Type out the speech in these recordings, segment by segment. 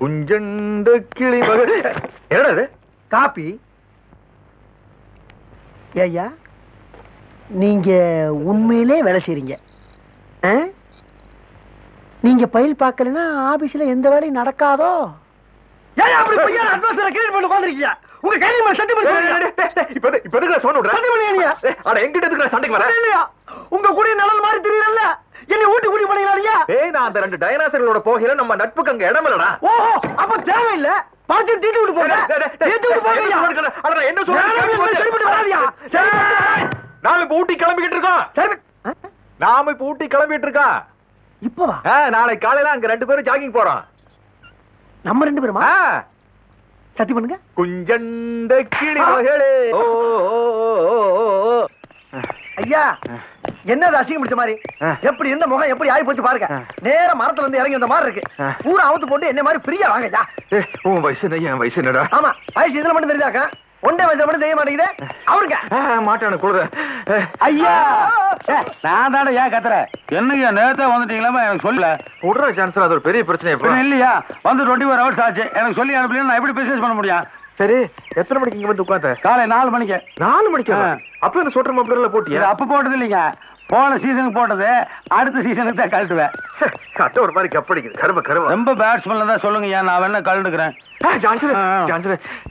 குஞ்சண்டு கிளி மகள் என்னடா இது காப்பி ஐயா நீங்க உண்மையிலே வேலை செய்றீங்க? நீங்க பயில் பார்க்கலன்னா ஆபீஸ்ல எந்த வேலையும் நடக்காதோ ஏன் அப்படி பொய்யான அட்வான்ஸ்ல கிரெடிட் பண்ணி உட்கார்ந்திருக்கீங்க உங்க மேல சட்டி பண்ணி இப்ப இப்ப எதுக்கு சவுண்ட் விடுற சட்டி பண்ணீங்க ஏய், அட எங்கிட்ட எதுக்கு சண்டைக்கு வரேன் இல்லையா உங்க கூட நிழல் மாதிரி தெரியல என்னை ஊட்டி ஊட்டி பண்ணீங்களா ஏய் நான் அந்த ரெண்டு டைனாசர்களோட போகையில நம்ம நட்புக்கு அங்க இடம் இல்லடா. ஓஹோ அப்ப தேவையில்ல. பணத்தை தீட்டு விட்டு போங்க. தீட்டு விட்டு போங்க. ஐயா. அட, நான் என்ன சொல்றேன் வேணாம், கேட்டு வேணாம், சரிப்பட்டு வராதியா? சரி. நாம இப்ப ஊட்டி கிளம்பிக்கிட்டு இருக்கோம். சரி. நாம இப்ப ஊட்டி கிளம்பிட்டு இருக்கோம் இப்பவா? நாளைக்கு காலையில அங்க ரெண்டு பேரும் ஜாகிங் போறோம். நம்ம ரெண்டு பேருமா? சத்தி பண்ணுங்க. குஞ்சண்ட கிளி மகளே ஓ ஓ, ஓ, ஓ, ஓ, ஓ. ஐயா என்னது அசிங்கம் பிடிச்ச மாதிரி. எப்படி இருந்த முகம் எப்படி ஆகி போச்சு பாருங்க. நேரா மரத்துல இருந்து இறங்கி வந்த மாதிரி இருக்கு. பூரா அவுத்து போட்டு என்ன மாதிரி ஃப்ரீயா வாங்க உன் வயசு என்ன என் வயசு என்னடா? ஆமா வயசு இதுல மட்டும் தெரியுதாக்கா ஒன்றே வயசுல மட்டும் தெரிய மாட்டேங்குது. அவருங்க. மாட்டான குளிர ஐயா. நான் தானே ஏன் கத்துறேன் என்னங்க நேரத்தே வந்துட்டீங்களா எனக்கு சொல்லல. விடுற சான்சர் அது ஒரு பெரிய பிரச்சனை இல்லையா? வந்து டுவெண்ட்டி ஃபோர் ஹவர்ஸ் ஆச்சு. எனக்கு சொல்லி அனுப்பலைன்னா நான் எப்படி பிசினஸ் பண்ண முடியும்? சரி எத்தனை மணிக்கு இங்க வந்து உட்காந்த காலை நாலு மணிக்கு. நாலு மணிக்கு. அப்ப இந்த சொட்டர் மாப்பிள்ள போட்டியா? அப்ப போட்டது இல்லைங்க. போன சீசனுக்கு போட்டது அடுத்த சீசனுக்கு தான் கழட்டுவேன். கட்ட ஒரு மாதிரி கப்படிக்குது. கரும கரும. ரொம்ப பேட்ஸ்மேன் தான் சொல்லுங்க நான் வேணா கழண்டுக்கிறேன்.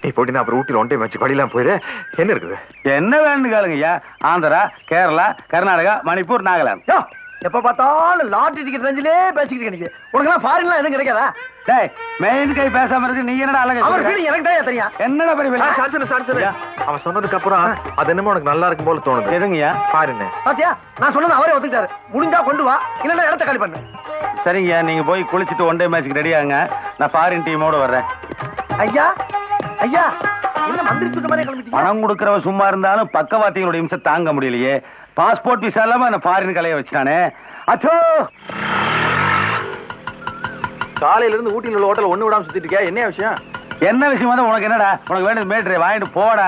நீ போட்டி நான் அப்புறம் ஊட்டில ஒன் டைம் வச்சு படியெல்லாம் போயிரு. என்ன இருக்குது? என்ன வேணும்னு கேளுங்க ஐயா? ஆந்திரா கேரளா கர்நாடகா மணிப்பூர் நாகாலாந்து. எப்ப பார்த்தாலும் லாட்டரி டிக்கெட் ரேஞ்சிலே பேசிக்கிட்டு கிடைக்கு உனக்கு ஃபாரின்லாம் எதுவும் கிடைக்காதா? டேய் மெயின் கை பேசாம இருக்கு நீ என்னடா அவர் அழகா ஃபீலிங் எனக்கு தான் தெரியும். என்னடா பெரிய ஜான்சன் ஐயா. அவன் சொன்னதுக்கு அப்புறம் அது என்னமோ உனக்கு நல்லா இருக்கும் போல தோணுது. எதுங்கய்யா? பாருங்க. பாத்தியா? நான் சொன்னது அவரே ஒத்துக்கிட்டாரு. முடிஞ்சா கொண்டு வா இல்லன்னா இடத்த காலி பண்ணு. சரிங்கய்யா நீங்க போய் குளிச்சுட்டு ஒன் டே மேட்ச்சுக்கு ரெடி ஆகுங்க. நான் ஃபாரின் டீமோட வர்றேன். ஐயா ஐயா என்ன மந்திரி சுட்ட மாதிரி கிளம்பிட்டீங்க? பணம் கொடுக்கறவன் சும்மா இருந்தாலும் பக்கவாத்திகளோட இம்சை தாங்க முடியலையே. பாஸ்போர்ட் விசா இல்லாம என்ன ஃபாரின் கலைய வச்சுட்டானே. அச்சோ! காலையில இருந்து ஊட்டில உள்ள ஹோட்டல் ஒண்ணு விடாம சுத்திட்டு இருக்கியா? என்ன விஷயம்? என்ன விஷயம் வந்து உனக்கு என்னடா? உனக்கு வேண்டியது மேட்ரு வாங்கிட்டு போடா.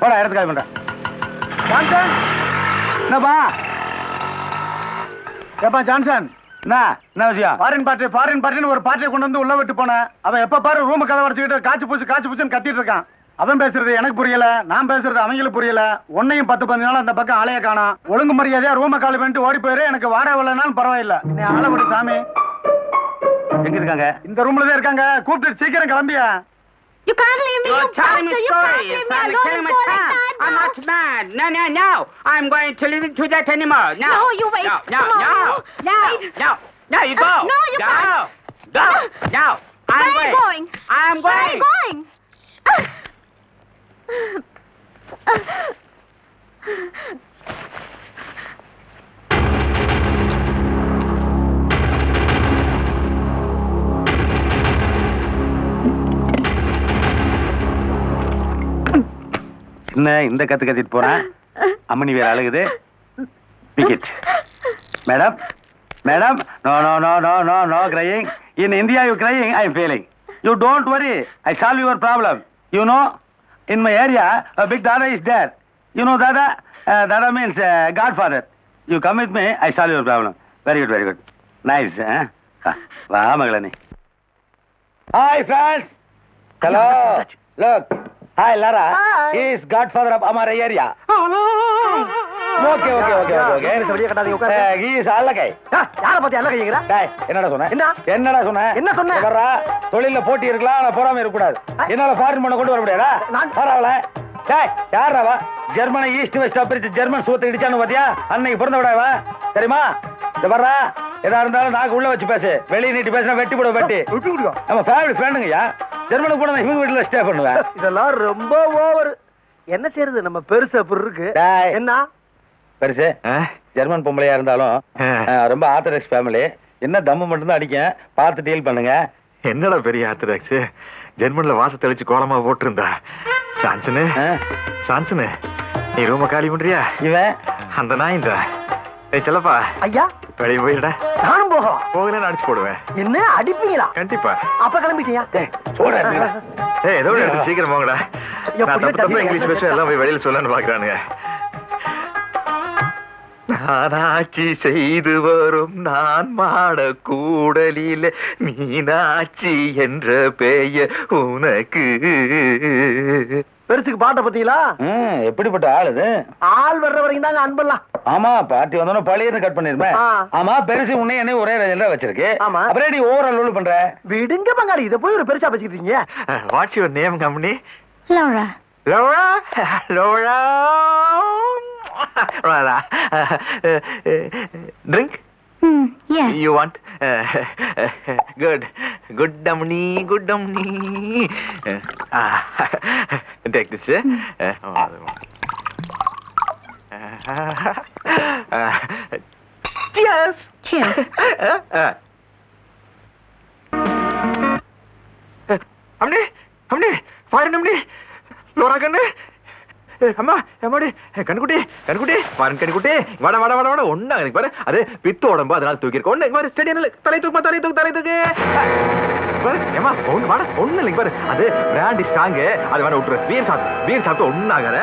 போடா இடத்துக்கு கால் பண்றேன். என்னப்பா? ஏப்பா ஜான்சன்? என்ன? என்ன விஷயம்? ஃபாரின் பார்ட்டி ஃபாரின் பார்ட்டின்னு ஒரு பார்ட்டியை கொண்டு வந்து உள்ள விட்டு போனேன் அவன் எப்ப பாரு ரூம் கதை வச்சுக்கிட்டு காய்ச்சி பூச்சி காய்ச்சி பூச்சின்னு கத்திட்டு இருக்கான். அவன் பேசுறது எனக்கு புரியல நான் பேசுறது அவங்களுக்கு புரியல உன்னையும் பத்து பதினஞ்சு நாள் அந்த பக்கம் ஆளைய காணோம் ஒழுங்கு மரியாதையா ரூம காலி பண்ணிட்டு ஓடி போயிரு எனக்கு வாடகை வரலனாலும் பரவாயில்ல நீ ஆள விடு சாமி எங்க இருக்காங்க இந்த ரூம்ல தான் இருக்காங்க கூப்பிட்டு சீக்கிரம் கிளம்பியா You can't leave me. You're you telling me bastard. You can't leave me alone like time. I'm No. not mad. No, no, no. I'm going to listen to that anymore. No. No, you wait. No, no, Come on. no. No, no. No, you go. No, you go. can't. Go. No. I'm Where are you going. going? I'm Where are you going. going? என்ன இந்த கத்து கத்திட்டு போறேன் அம்மணி வேற அழுகுது. Ticket madam madam no no no no no no crying in India you crying I am feeling you don't worry I solve your problem you know in my area big dada is there you know dada dada means god father you come with me I solve your problem very good very good nice வா மகளே hi friends hello look hi Laura Hi. he is godfather of our area. Okay okay okay okay okay. வெளியே கட்டாதீங்க, உட்காருங்க. Uh, he is அழகை யார பத்தி அல்ல கைங்கிறா டேய் என்னடா சொன்ன? என்ன? என்னடா சொன்ன? என்ன சொன்ன? வர்றா தொழில்ல போட்டி இருக்கலாம் ஆனா பொறாம இருக்க கூடாது என்னால ஃபாரின் பண்ண கொண்டு வர முடியாதா? நான்- பரவாயில்ல டேய் யாரா ஜெர்மனை ஈஸ்ட் வெஸ்ட் பிரிச்சு ஜெர்மன் சூத்த இடிச்சானு பாத்தியா? அன்னைக்கு பிறந்த விடாவா தெரியுமா? இந்த வர்றா? எதா இருந்தாலும் நாக்கு உள்ள வச்சு பேசு. வெளிய நீட்டி பேசினா வெட்டி போட வெட்டி. நம்ம ஃபேமிலி ஃப்ரெண்டுங்கய்யா ஜெர்மனுக்கு கூட நான் இவங்க வீட்டுல ஸ்டே பண்ணுவேன். இதெல்லாம் ரொம்ப ஓவர் என்ன செய்யறது நம்ம பெருசு அப்படி இருக்கு. என்ன? பெருசு? ஜெர்மன் பொம்பளையா இருந்தாலும் ரொம்ப ஆர்த்தடாக்ஸ் ஃபேமிலி என்ன தம்மு மட்டும் தான் அடிக்கும். பார்த்து டீல் பண்ணுங்க. என்னடா பெரிய ஆர்த்தடாக்ஸ் ஜெர்மன்ல வாச தெளிச்சு கோலமா போட்டிருந்தா. சான்சனு? சான்சனு நீ ரூம காலி பண்றியா? இவன்? அந்த நாயிந்தா ஏய் செல்லப்பா. ஐயா. வெளியே போயிடா நானும் போகலாம் போகலன்னு அடிச்சு போடுவேன். என்ன? அடிப்பீங்களா? கண்டிப்பா. அப்ப கிளம்பிட்டியா? ஏய் ஏதோ இடத்துக்கு சீக்கிரம் போங்கடா. நான் தப்பு தப்பு இங்கிலீஷ் பேச எல்லாம் போய் வெளியில சொல்லலாம்னு பாக்குறானுங்க. நானாட்சி செய்து வரும் நான் மாட கூடலில் மீனாட்சி என்ற பெயர் உனக்கு. பெருசுக்கு பாட்டை பத்தீங்களா ம், எப்படிப்பட்ட ஆள் இது ஆள் வர்ற வரைக்கும் தாங்க அன்பெல்லாம் ஆமா பார்ட்டி வந்தோட பழையன்னு கட் பண்ணிருப்பேன். ஆமா பெருசு உன்னை என்ன ஒரே ரேஞ்சில வச்சிருக்கு ஆமா. அப்புறம் நீ ஓவர் லோல் பண்ற விடுங்க பங்காளி இதை போய் ஒரு பெருசா வச்சுக்கிட்டீங்க what's your name company. Laura? Laura? Laura. Drink? Hmm, yeah. You Ah, Take this. eh? Cheers! Cheers. அம்னே அம்னே லோரா கண்ணு ஏய், அம்மா அம்மாடி கண்குட்டி கண்குட்டி பாருங்க கண்குட்டி வட வட வட வட ஒண்ணா எனக்கு பாரு. அது பித்து உடம்பு அதனால தூக்கி இருக்க ஒண்ணு இங்க பாரு ஸ்டெடி தலை தூக்கு தலை தூக்கு தலை தூக்கு. பாரு ஏமா ஒண்ணு வாட ஒண்ணு இல்லைங்க பாரு. அது பிராண்டி ஸ்ட்ராங் அது வேணா விட்டுரு. பீர் சாப்பிட்டு பீர் சாப்பிட்டு ஒண்ணாகற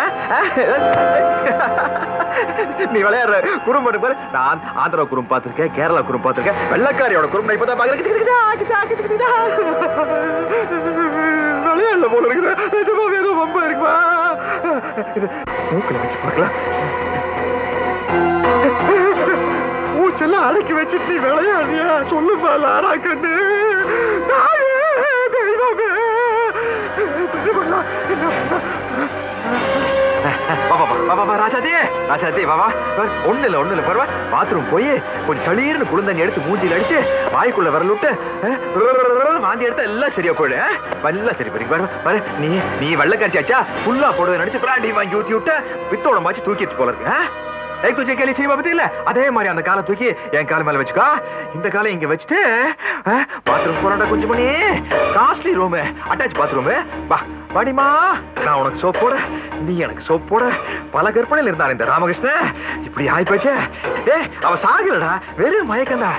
நீ விளையாடுற குறும்பு பாரு. நான் ஆந்திரா குறும் பார்த்திருக்கேன் கேரளா குறும் பார்த்திருக்கேன். வெள்ளக்காரியோட குறும்பு நான் இப்பதான் பாக்குறேன் விளையாடல போல இருக்குது. நிஜமா வேணும் ரொம்ப இருக்குமா இது மூக்கில் வச்சு பார்க்கலாம். மூச்செல்லாம் அடக்கி வச்சுட்டு நீ விளையாடியா சொல்லுமா லாரா கண்ணு. தாயே, தெய்வமே. இது பண்ணலாம். வா, வா, வா, வா, வா, வா, ஒண்ணு இல்ல ஒண்ணு இல்ல பரவா. பாத்ரூம் போய் கொஞ்சம் சளீர்னு குளிர்ந்தண்ணி எடுத்து மூஞ்சில அடிச்சு வாய்க்குள்ள வரல விட்டு அஹ், வாந்தி எடுத்தா எல்லாம் சரியா போயிடு எல்லாம் சரி போறீங்க பாரு பாரு நீ நீ வெள்ளக்காட்சியாச்சா ஃபுல்லா போடுவது நினைச்சு பிராண்டி வாங்கி ஊத்தி விட்டு வித்தோட மாச்சு தூக்கிட்டு போல இருக்கு அஹ்? ஏய் துஜே கேலி செய்வா பத்தி இல்ல அதே மாதிரி அந்த காலை தூக்கி என் கால் மேல வச்சுக்கோ இந்த காலை இங்க வச்சுட்டு பாத்ரூம் போறாண்டா கொஞ்சம் மணி காஸ்ட்லி ரூம் அட்டாச் பாத்ரூம் வா. வாடிமா நான் உனக்கு சோப் போட நீ எனக்கு சோப் போட. பல கற்பனையில் இருந்தான் இந்த ராமகிருஷ்ணன் இப்படி ஆயிப்போச்சே ஏ அவ சாகலடா வெறும் மயக்கண்டா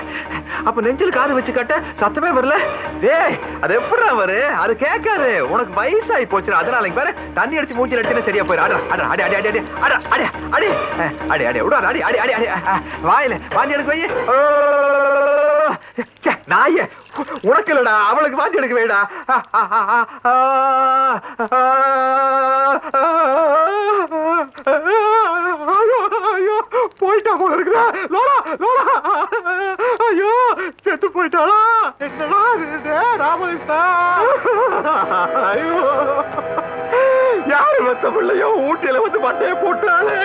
அப்ப நெஞ்சில் காது வச்சு கட்ட சத்தமே வரல. டேய் அது எப்படி வரு? அது கேட்காது. உனக்கு வயசாகி போச்சு அதனால இங்க பாரு தண்ணி அடிச்சு மூஞ்சி அடிச்சுன்னா சரியா போயிரு. அட அட அடி அடி அடி அடி அட அடி. அடி அடி அடி விடாது அடி அடி அடி அடி. வாயில வாந்தி எடுக்க வை ச்சே, நாயே உனக்கு இல்லடா அவளுக்கு வாந்தி எடுக்க வைடா ஐயோ ஐயோ போயிட்டா போல இருக்குதா லோலா லோலா ஐயோ செத்து போயிட்டாளா என்னடா இது ராமலிஸ்தா ஐயோ யாரு வத்த பிள்ளையோ ஊட்டியில வந்து மண்டையை போட்டாளே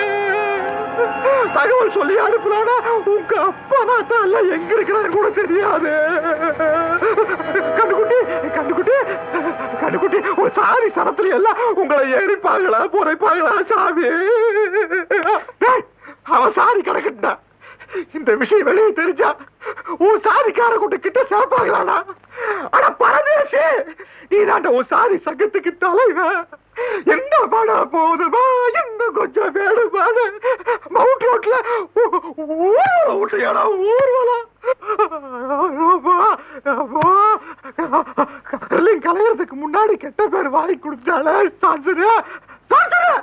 தகவல் சொல்லி அனுப்புறானா உங்க அப்பா தான் எல்லாம் எங்க இருக்கிறாரு கூட தெரியாது. கண்டுக்குட்டி கண்டுக்குட்டி கண்டுக்குட்டி ஒரு சாரி சரத்துல எல்லாம் உங்களை ஏறிப்பாங்களா புரைப்பாங்களா சாமி? அவன் சாரி கிடக்கட்டா இந்த விஷயம் வெளியே தெரிஞ்சா உன் சாதிக்கார கூட்ட கிட்ட சேர்ப்பாங்களாடா ஆனா பரதேசி நீ உன் சாதி சங்கத்துக்கு தலைவன் என்ன படம் போதுமா? இன்னும் கொஞ்சம் வேணுமானு மவுண்ட் ரோட்ல ஊர்வலம் விட்டுறியாடா ஊர்வலம். கலையறதுக்கு முன்னாடி கெட்ட பேர் வாங்கி கொடுத்தாலே சான்சரு சான்சரு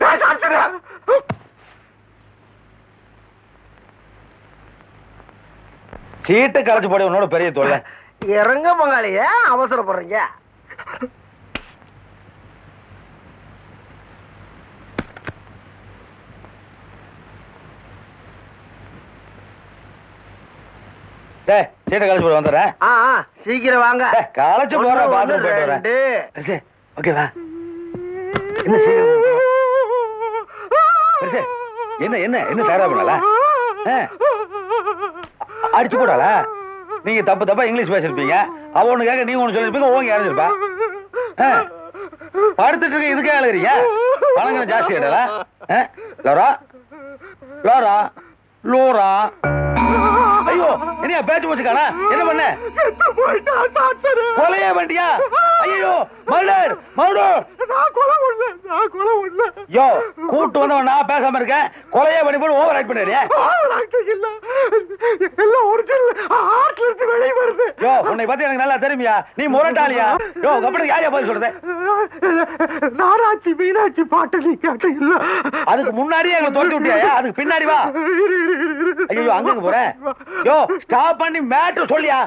சான்சரு சீட்டை களைச்சு போட உன்னோட பெரிய தொல்லை. இறங்க பங்காளி ஏன் அவசரப்படுறீங்க சீட்டை களைச்சு போட வந்துடுறேன். சீக்கிரம் வாங்க. டேய், களைச்சு போற பாத்ரூம் போயிட்டு வரேன். ஓகேவா என்ன சீக்கிரம் என்ன என்ன என்ன தயாரா பண்ணல? அடிச்சு போடால நீங்க தப்பு தப்பா இங்கிலீஷ் பேசிருப்பீங்க அவ ஒண்ணு கேட்க நீங்க ஒண்ணு சொல்லிருப்பீங்க ஓங்க இறஞ்சிருப்பா படுத்துட்டு இருக்க இதுக்கே அழுகிறீங்க? பழங்க ஜாஸ்தி இடல லோரா? லோரா? லோரா? ஐயோ என்னையா பேச்சு போச்சுக்கானா என்ன பண்ண? கொலையே வண்டியா ஐயோ ஐயோ மர்டர் மர்டர். நான் யோ கூட்டு வந்தவன் நான் பேசாம இருக்கேன். கொலையே பண்ணி போட்டு ஓவர் ஆக்ட் பண்ணிடுறியா ஹார்ட்ல இருந்து வெளியே வருது. யோ உன்னை பத்தி எனக்கு நல்லா தெரியுமியா. நீ முரட்டாளியா? யோ கப்பனுக்கு யாரையா பதில் சொல்றது? நாராட்சி மீனாட்சி பாட்டு நீ கேட்ட இல்ல அதுக்கு முன்னாடியே எங்களை தோண்டி விட்டியா? அதுக்கு பின்னாடி வா. ஐயோ அங்க போறேன் யோ ஸ்டாப் பண்ணி மேட்ரு சொல்லியா?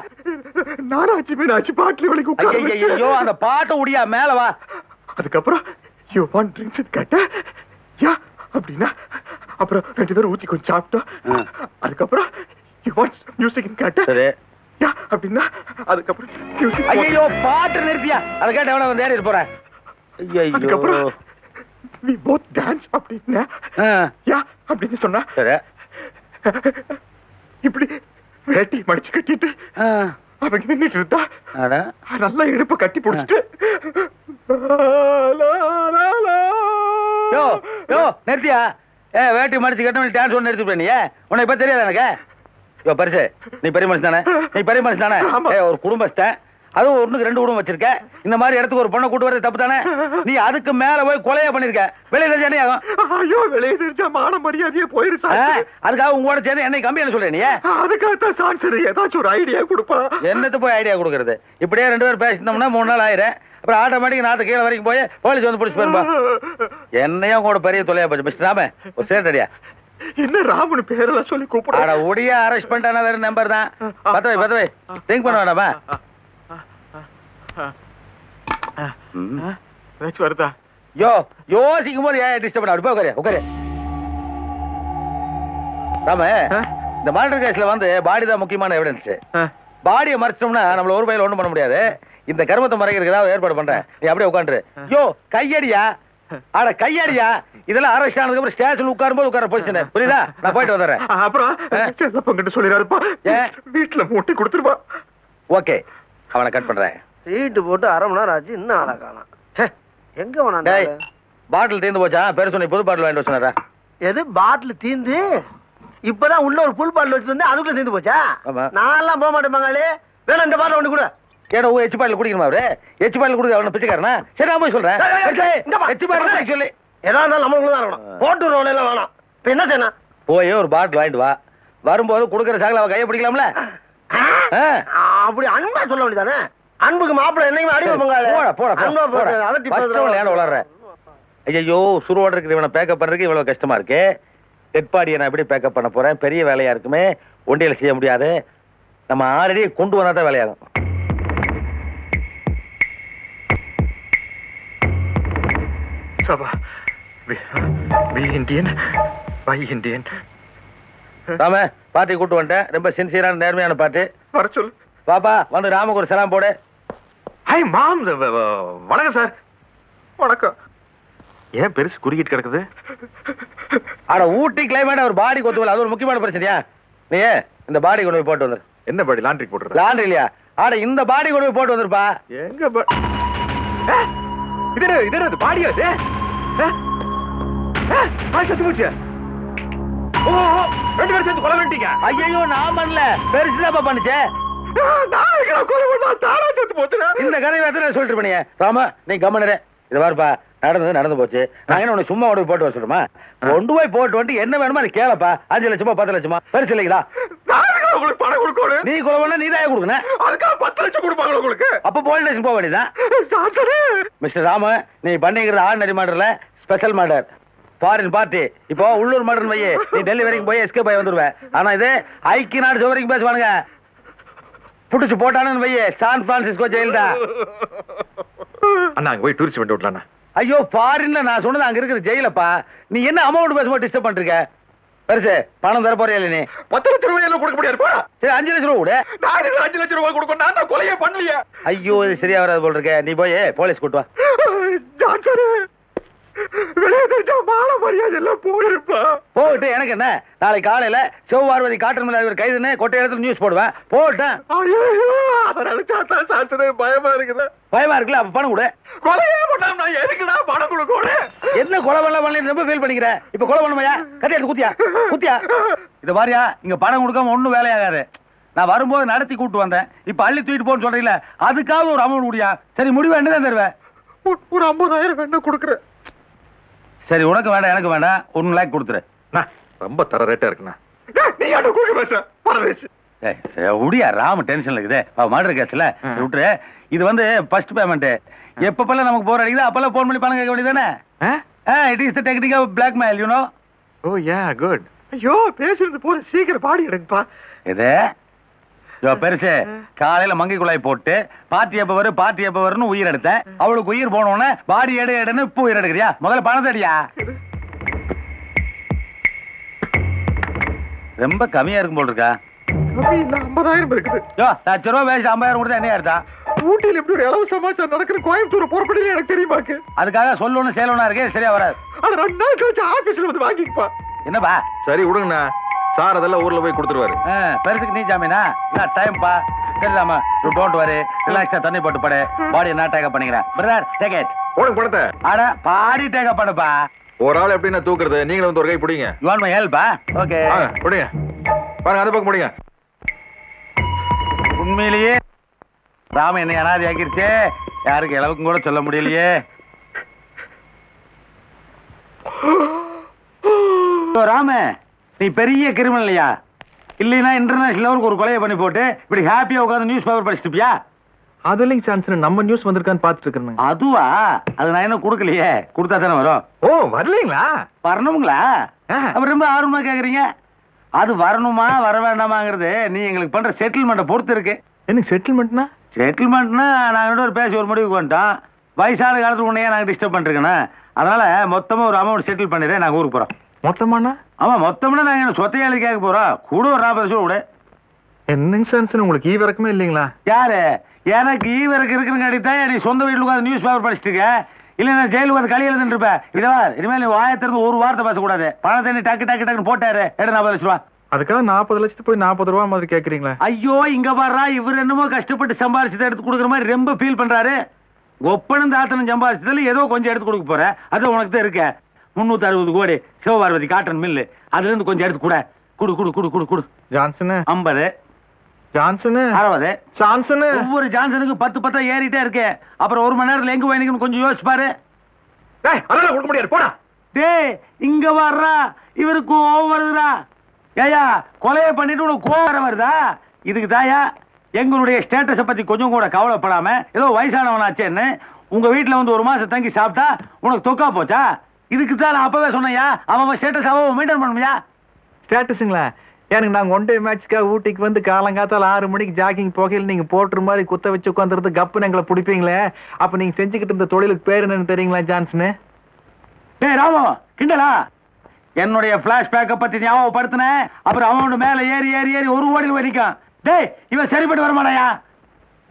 நாராட்சி மீனாட்சி பாட்டுல வெளிக்கு உட்கார. ஐயோ அந்த பாட்டை உடியா மேல வா. அதுக்கப்புறம் யூ வாண்ட் ட்ரிங்க்ஸ் கேட்டேன் யா அப்படின்னா அப்புறம் ரெண்டு பேரும் ஊத்தி கொஞ்சம் சாப்பிட்டோம். அதுக்கப்புறம் யூ வாண்ட் மியூசிக் கேட்டேன் சரி. யா அப்படின்னா அதுக்கப்புறம் ஐயோ பாட்டு. நிறுத்தியா? அதை கேட்டு எவன வந்து ஏறி போறேன் அதுக்கப்புறம் we both dance அப்படின்னா யா அப்படின்னு சொன்னா சரி. இப்படி வேட்டி மடிச்சு கட்டிட்டு ஆ, அவங்க நின்னுட்டு இருந்தா அட. நல்லா இடுப்ப கட்டி பிடிச்சிட்டு யோ யோ நிறுத்தியா? ஏ வேட்டி மடிச்சு கட்டணும் டான்ஸ் ஒன்று நிறுத்தி நீ உன்னை இப்ப தெரியாது எனக்கு? யோ பரிசு நீ பெரிய மனுஷன் தானே? நீ பெரிய மனுஷன் தானே? ஒரு குடும்பஸ்தன். அதுவும் ஒண்ணுக்கு ரெண்டு குடும்பம் வச்சிருக்க. இந்த மாதிரி இடத்துக்கு ஒரு பொண்ணை கூட்டு வரது தப்பு தானே? நீ அதுக்கு மேல போய் கொலையா பண்ணிருக்க. வெளியில தெரிஞ்சா ஆகும்? ஐயோ வெளியே தெரிஞ்சா மான மரியாதையே போயிரு ஆ, சார் அதுக்காக உங்களோட சேர்ந்து என்னை கம்பி என்ன சொல்றேன் நீ? அதுக்காகத்தான் சான்சர் ஏதாச்சும் ஒரு ஐடியா கொடுப்பா. என்னத்து போய் ஐடியா கொடுக்கறது? இப்படியே ரெண்டு பேரும் பேசினோம்னா மூணு நாள் ஆயிரும். அப்புறம் ஆட்டோமேட்டிக் நாத்து கீழே வரைக்கும் போய் போலீஸ் வந்து பிடிச்சி போயிருப்பா. என்னையும் கூட பெரிய தொலையா போச்சு மிஸ்டர் ராம ஒரு சேட் அடியா என்ன ராமனு பேரெல்லாம் சொல்லி அட கூப்பிடுற ஒடிய அரெஸ்ட் பண்ணிட்டானா வேற நம்பர் தான். பத்து வை. பத்து வை திங்க் பண்ண வேண்டாமா. ஏதாச்சும் வருதா? யோ யோசிக்கும் போது ஏன் டிஸ்டர்ப் பண்ண அப்படி உட்காரு உட்காரு. ராம? இந்த மர்டர் கேஸ்ல வந்து பாடி தான் முக்கியமான எவிடன்ஸ் பாடியை மறைச்சிட்டோம்னா நம்மள ஒரு பையில ஒண்ணும் பண்ண முடியாது. இந்த கர்மத்தை மறைக்கிறதுக்கு ஏற்பாடு பண்றேன். நீ அப்படியே உட்காந்துரு. யோ கையடியா? அட கையடியா? இதெல்லாம் அரெஸ்ட் ஆனதுக்கு அப்புறம் ஸ்டேஷன் உட்காரும்போது உட்கார பொசிஷன் புரியுதா? நான் போயிட்டு வந்துடுறேன். அப்புறம் செல்லப்பங்கிட்ட சொல்லிடாருப்பா ஏன்? வீட்டுல மூட்டி கொடுத்துருப்பா. ஓகே அவனை கட் பண்றேன். சீட்டு போட்டு அரை மணி நேரம் ஆச்சு இன்னும் ஆளை காணோம். எங்க டேய் வேணாம் பாட்டில் தீர்ந்து போச்சா? பெருசு நீ புது பாட்டில் வாங்கிட்டு வச்சுனாரா எது பாட்டில் தீந்து? இப்பதான் உள்ள ஒரு புல் பாட்டில் வச்சு வந்து அதுக்குள்ள தீந்து போச்சா. நான் எல்லாம் போக மாட்டேன் பங்காளி வேணும் இந்த பாட்டில் ஒண்ணு கூட. ஏடா எச்சு பாட்டில் குடிக்கணுமா அவரு? எச்சு பாட்டில் குடிக்க அவனை பிச்சைக்காரனா? சரி நான் போய் சொல்றேன். எச்சு பாட்டில் சொல்லி. ஏதா இருந்தாலும் நம்மளுக்கு தான் இருக்கணும். போட்டு ரோல எல்லாம் வேணாம். இப்ப என்ன செய்யணும்? போய் ஒரு பாட்டில் வாங்கிட்டு வா. வரும்போது கொடுக்குற சாகல அவன் கையை பிடிக்கலாம்ல? அப்படி அன்பா சொல்ல வேண்டியதானே? அன்புக்கு மாப்பிள்ளை என்னைக்குமே அடிமை பங்காளி. போடா போடா அன்பா போட்டு அதட்டி வளர்ற. ஐயோ சுருவோட இருக்கிற இவனை பேக்கப் பண்றதுக்கு இவ்வளவு கஷ்டமா இருக்கு. டெட் பாடியை நான் எப்படி பேக்கப் பண்ண போறேன்? பெரிய வேலையா இருக்குமே. ஒண்டியில செய்ய முடியாது. நம்ம ஆல்ரெடி கொண்டு வந்தா தான் வேலையாகும் சபா we Indian by Indian Rama பாட்டி கூட்டு வந்துட்டேன். ரொம்ப சின்சியரான நேர்மையான பாட்டு. வர சொல்லு. பாப்பா வந்து ராமுக்கு ஒரு சலாம் போடு. ஹாய் மாம் வணக்கம் சார் வணக்கம். ஏன் பெருசு குறுக்கிட்டு கிடக்குது? அட ஊட்டி கிளைமேட் ஒரு பாடி கொத்துவல அது ஒரு முக்கியமான பிரச்சனையா? நீ இந்த பாடி கொண்டு போய் போட்டு வந்துரு? என்ன பாடி லாண்ட்ரி போட்டுறது லாண்ட்ரி இல்லையா? ஆட இந்த பாடி கொண்டு போய் போட்டு வந்துருப்பா. எங்க இது ஏ? ஏ, பாடி செத்து போச்சு ஓ ரெண்டு பேரும் சேர்ந்து கொலை பண்ணிட்டீங்க. ஐயோ நான் பண்ணல. பெருசுதாப்பா பண்ணுச்சே. இந்த எத்தனை சொல்லிட்டு பண்ணிய ராம நீ கம்மனரு இது பாருப்பா நடந்தது நடந்து போச்சு. நான் என்ன உனக்கு சும்மா போய் போட்டு வர சொல்லுமா கொண்டு போய் போட்டு வந்துட்டு என்ன வேணுமா நீ கேளப்பா. அஞ்சு லட்சமா பத்து லட்சமா. பெருசு இல்லைங்களா? உங்களுக்கு பணம் கொடுக்கணும். நீ பண்ணா நீ தான் கொடுக்கணும். அதுக்காக பத்து லட்சம் கொடுப்பாங்களா உங்களுக்கு? அப்ப போலீஸ் ஸ்டேஷன் போக வேண்டியதான் மிஸ்டர் ராம நீ பண்ணிக்கிறது ஆர்டினரி மர்டர்ல ஸ்பெஷல் மர்டர் ஃபாரின் பார்ட்டி இப்போ உள்ளூர் மர்டர் வையே. நீ டெல்லி வரைக்கும் போய் எஸ்கேப் ஆகி வந்துருவேன் ஆனா இது ஐக்கிய நாடு சுவர் வரைக்கும் பேசுவானுங்க. புடிச்சு போட்டானு வையே. சான் பிரான்சிஸ்கோ ஜெயில் தான் அண்ணா அங்க போய் டூரிஸ்ட் வந்து விடலாண்ணா ஐயோ ஃபாரின்ல நான் சொன்னது அங்க இருக்கிற ஜெயிலப்பா நீ என்ன அமௌண்ட் பேசும்போது டிஸ்டர்ப் பண்றீங்க பெருசு பணம் தர போறியா இல்ல நீ பத்து லட்சம் ரூபாய் கொடுக்க முடியாது போடா. சரி அஞ்சு லட்சம் ரூபா கொடு. நான் அஞ்சு லட்சம் ரூபாய் கொடுக்கணும்? நான் கொலையே பண்ணலையே. ஐயோ இது சரியா வராது போல் இருக்க. நீ போய் போலீஸ் கூட்டு வா. வெளியே தெரிஞ்சா மான மரியாதை எல்லாம் போயிருப்பா. போட்டு எனக்கு என்ன? நாளைக்கு காலையில சிவபார்வதி காட்டு மேல இவர் கைதுன்னு கொட்டை இடத்துல நியூஸ் போடுவேன். போட்டேன். அதை நினைச்சா தான் சான்சரு பயமா இருக்குது? பயமா இருக்குல்ல அப்ப பணம் கொடு. கொலையே பண்ணாம நான் எதுக்குடா பணம் கொடுக்கணும் என்ன கொலை பண்ணல பண்ணல ரொம்ப ஃபீல் பண்ணிக்கிற. இப்ப கொலை பண்ணுமையா? கட்டி எடுத்து குத்தியா? குத்தியா? இது மாதிரியா இங்க பணம் கொடுக்காம ஒண்ணும் வேலையாகாது நான் வரும்போது நடத்தி கூட்டு வந்தேன். இப்ப அள்ளி தூக்கிட்டு போன்னு சொல்றீங்களே அதுக்காவது ஒரு அமௌண்ட் முடியா சரி முடிவு என்னதான் தருவேன் ஒரு ஐம்பதாயிரம் வேணும் கொடுக்குறேன் சரி உனக்கு வேண்டாம் எனக்கு வேண்டாம். ஒன் லேக் கொடுத்துரு. ரொம்ப தர ரேட்டா இருக்குண்ணா. நீ ஆட்டோ கூட்டு பேச பரவேசு உடியா ராம டென்ஷன்ல இருக்குது. மர்டர் கேஸ்ல. விட்டுரு. இது வந்து ஃபர்ஸ்ட் பேமெண்ட் எப்பப்பெல்லாம் நமக்கு போர் அடிக்குது அப்பெல்லாம் ஃபோன் பண்ணி பணம் கேட்க வேண்டியதானே it is the technique of blackmail you know oh yeah good ஐயோ பேசுறது போல சீக்கிரம் பாடி எடுங்கப்பா இதோ பெருசு காலையில மங்கை குழாய் போட்டு பாட்டி எப்ப வரும் பாட்டி எப்ப வரும்னு உயிர் எடுத்தேன். அவளுக்கு உயிர் போனோடனே பாடி எடு எடுன்னு இப்போ உயிர் எடுக்கிறியா? முதல்ல பணத்தை அடியா ரொம்ப கம்மியா இருக்கும் போல் இருக்கா? ஐம்பதாயிரம் இருக்குது லட்ச ரூபா வேஸ்ட் ஐம்பதாயிரம் கொடுத்தா என்ன அர்த்தம்? ஊட்டியில எப்படி ஒரு இலவச சமாச்சாரம் நடக்கிற கோயம்புத்தூர் புறப்படல எனக்கு தெரியுமாக்கு அதுக்காக சொல்லணும் சேலணும் இருக்கே சரியா வராது. அது ரெண்டு நாள் கழிச்சு ஆபீஸ்ல வந்து என்னப்பா? சரி விடுங்கண்ணா. சார் அதெல்லாம் ஊர்ல போய் கொடுத்துருவாரு. பெருசுக்கு நீ ஜாமீனா? என்ன டைம் பா? சரிதாமா யூ டோன்ட் வரி ரிலாக்ஸா தண்ணி போட்டு படு. பாடியை நான் டேக்கப் பண்ணிக்கிறேன். பிரதர் டேக் இட் உனக்கு பணத்தை அட பாடி டேக்கப் பண்ணுப்பா. ஒரு ஆள் எப்படி நான் தூக்குறது? நீங்களும் வந்து ஒரு கை பிடிங்க. யூ வாண்ட் மை ஹெல்ப்பா ஓகே பிடிங்க. பாருங்க அந்த பக்கம் பிடிங்க. உண்மையிலேயே ராம என்னை அனாதி ஆக்கிருச்சே யாருக்கு இளவுக்கும் கூட சொல்ல முடியலையே. ராம. நீ பெரிய கிரிமினல் இல்லையா இல்லைன்னா இன்டர்நேஷனல் லெவலுக்கு ஒரு கொலையை பண்ணி போட்டு இப்படி ஹாப்பியா உட்காந்து நியூஸ் பேப்பர் படிச்சுட்டியா அது இல்லைங்க சான்ஸ் நம்ம நியூஸ் வந்திருக்கான்னு பாத்துட்டு இருக்கேன் அதுவா? அது நான் இன்னும் கொடுக்கலையே. கொடுத்தா தானே வரும்? ஓ வரலீங்களா? வரணுங்களா. அப்ப ரொம்ப ஆர்வமா கேக்குறீங்க? அது வரணுமா வர வேண்டாமாங்கிறது நீ எங்களுக்கு பண்ற செட்டில்மெண்ட்டை பொறுத்து இருக்கு. எனக்கு செட்டில்மெண்ட்னா செட்டில்மெண்ட்னா நாங்க ரெண்டு பேரும் பேசி ஒரு முடிவுக்கு வந்துட்டோம். வயசான காலத்துல உன்னையே நாங்க டிஸ்டர்ப் பண்ணிருக்கேன் அதனால மொத்தமா ஒரு அமௌண்ட் செட்டில் பண்ணிடுறேன் நாங்க ஊருக்கு போறோம். மொத்தமாண்ணா? ஆமா மொத்தம்னா நாங்க என்ன சொத்தையை எழுதி கேட்க போறோம் கூட ஒரு நாற்பது லட்சம் விடு. என்னங்க சான்ஸ் உங்களுக்கு ஈ இல்லைங்களா? யாரு? எனக்கு ஈவருக்கு இருக்குன்னு தான் நீ சொந்த வீட்டுல உட்காந்து நியூஸ் பேப்பர் படிச்சுட்டு இருக்க. இல்ல நான் ஜெயிலுக்கு வந்து களி எழுதுன்னு இருப்பேன். இதவா இனிமேல் நீ ஒரு வார்த்தை பேசக்கூடாது. பணத்தை நீ டக்கு டக்கு டக்குன்னு போட்டாரு. எடு நாற்பது லட்ச ரூபா. அதுக்காக நாற்பது லட்சத்து போய் நாற்பது ரூபா மாதிரி கேக்குறீங்களா? ஐயோ இங்க பாடுறா இவர் என்னமோ கஷ்டப்பட்டு சம்பாரிச்சதை எடுத்து கொடுக்குற மாதிரி ரொம்ப ஃபீல் பண்றாரு. ஒப்பனும் தாத்தனும் சம்பாரிச்சதுல ஏதோ கொஞ்சம் எடுத்து கொடுக்க போற. அது உனக்கு தான் இருக்க. முன்னூத்தி அறுபது கோடி சிவபார்வதி காட்டன் மில்லு. அதுல இருந்து கொஞ்சம் எடுத்து கூட. குடு குடு குடு குடு குடு. ஜான்சனு. ஐம்பது. ஜான்சனு. அறுபது. ஜான்சனு. ஒவ்வொரு ஜான்சனுக்கு பத்து பத்தா ஏறிட்டே இருக்கு. அப்புறம் ஒரு மணி நேரத்துல எங்க போய் நிக்கணும்னு கொஞ்சம் யோசிச்சு பாரு. டேய் அதெல்லாம் கொடுக்க முடியாது. போடா. டேய் இங்க வர்றா. இவருக்கு கோவம் வருதுடா. ஏயா கொலையை பண்ணிட்டு உனக்கு கோவம் வர வருதா? இதுக்கு தாயா எங்களுடைய ஸ்டேட்டஸை பத்தி கொஞ்சம் கூட கவலைப்படாம ஏதோ வயசானவனாச்சேன்னு உங்க வீட்டுல வந்து ஒரு மாசம் தங்கி சாப்பிட்டா உனக்கு தொக்கா போச்சா? இதுக்கு தான் நான் அப்பவே சொன்னேயா அவன் ஸ்டேட்டஸ் அவன் மெயின்டைன் பண்ணுவியா ஸ்டேட்டஸுங்களா எனக்கு நாங்க ஒன் டே மேட்ச்க்காக ஊட்டிக்கு வந்து காலங்காத்தால ஆறு மணிக்கு ஜாக்கிங் போகையில் நீங்க போட்டுற மாதிரி குத்த வச்சு உட்காந்துருந்து கப்புன்னு எங்களை பிடிப்பீங்களே? அப்ப நீங்க செஞ்சுக்கிட்டு இருந்த தொழிலுக்கு பேர் என்னன்னு தெரியுங்களா ஜான்சனு டேய் ராமு கிண்டலா? என்னுடைய பிளாஷ்பேக்கை பத்தி ஞாபகப்படுத்தின அப்புறம் அவனோட மேல ஏறி ஏறி ஏறி ஒரு ஓடியில் போய் நிக்கான். டேய் இவன் சரிப்பட்டு வரமாட்டாயா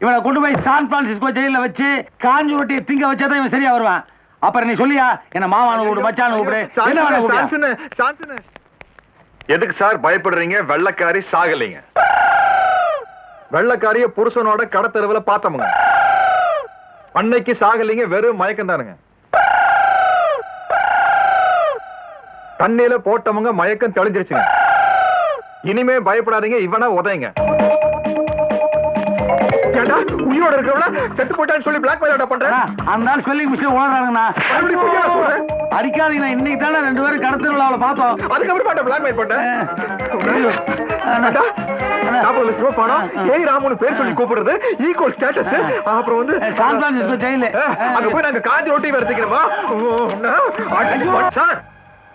இவனை கொண்டு போய் சான் பிரான்சிஸ்கோ ஜெயில வச்சு காஞ்சி ரொட்டியை திங்க வச்சாதான் இவன் சரியா வருவான். அப்புறம் நீ சொல்லியா? என்ன மாமான கூப்பிடு மச்சான கூப்பிடு. எதுக்கு சார் பயப்படுறீங்க? வெள்ளக்காரி சாகலைங்க. வெள்ளக்காரிய புருஷனோட கடத்தெருவுல பார்த்தவங்க. அன்னைக்கு சாகலைங்க வெறும் மயக்கம் தானுங்க தண்ணியில போட்டவங்க மயக்கம் தெளிஞ்சிருச்சுங்க. இனிமே பயப்படாதீங்க இவனா உதைங்க. ஏண்டா உயிரோட இருக்கிறவன செத்து போட்டான்னு சொல்லி பிளாக் மெயில் பண்றேன் அந்த ஆள் சொல்லி மிஷின் உணர்றாங்கண்ணா மறுபடியும் பொய்யா சொல்றேன்? அடிக்காதீங்க இன்னைக்கு தானே ரெண்டு பேரும் கடத்தல அவளை பார்த்தோம். அதுக்கப்புறம் பாட்ட பிளாக் மெயில் பண்ணேன் அண்ணா. அண்ணா, நாற்பது லட்ச ரூபாய் பணம் ஏய் ராமுன்னு பேர் சொல்லி கூப்பிடுறது. ஈக்குவல் ஸ்டேட்டஸ் அப்புறம் வந்து சான் பிரான்சிஸ்கோ ஜெயிலு அங்க போய் நாங்க காஞ்சி ரொட்டி வரதுக்கிறோமா சார்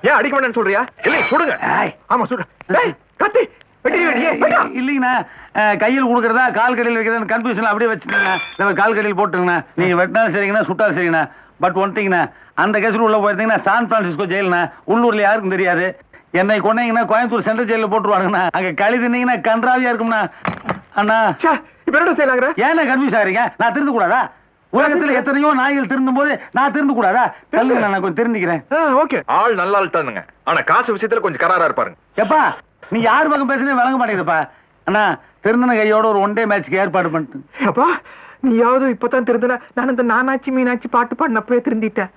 ஏன் அடிக்க வேண்டாம்னு சொல்றியா? இல்லை சுடுங்க. ஆமா சுடு. கத்தி. இல்லைங்கண்ணா. கையில் கொடுக்கறதா கால் கடையில் வைக்கிறதா கன்ஃபியூஷன் அப்படியே வச்சுக்கோங்க. கால் கடையில் போட்டுங்கண்ணா நீங்க வெட்டினாலும் சரிங்கண்ணா சுட்டாலும் சரிங்கண்ணா. பட் ஒன் திங்ண்ணா அந்த கேஸில் உள்ள போயிருந்தீங்கன்னா சான் பிரான்சிஸ்கோ ஜெயிலுண்ணா உள்ளூர்ல யாருக்கும் தெரியாது. என்னை கொண்டீங்கன்னா கோயம்புத்தூர் சென்ட்ரல் ஜெயிலில் போட்டுருவாங்கண்ணா அங்க களி தின்னீங்கன்னா கன்றாவியா இருக்கும்ண்ணா. அண்ணா. இப்ப என்ன செய்யலாங்கிற? ஏன்னா கன்ஃபியூஸ் ஆகிறீங்க? நான் திருந்து கூடாதா? உலகத்துல எத்தனையோ நாய்கள் திருந்தும் போது நான் திருந்து கூடாதா? நான் கொஞ்சம் திருந்திக்கிறேன் ஓகே. ஆள் நல்ல ஆள் தானுங்க ஆனா காசு விஷயத்துல கொஞ்சம் கராரா இருப்பாருங்க. எப்பா? நீ யார் பக்கம் பேசுனே விளங்க மாட்டேங்குதுப்பா. அண்ணா திருந்தன கையோட ஒரு ஒன் டே மேட்ச்க்கு ஏற்பாடு பண்ணிட்டு அப்பா நீயாவது இப்பதான் திருந்தன நான் இந்த நானாச்சி மீனாச்சி பாட்டு பாடினப்பவே திருந்திட்டேன்.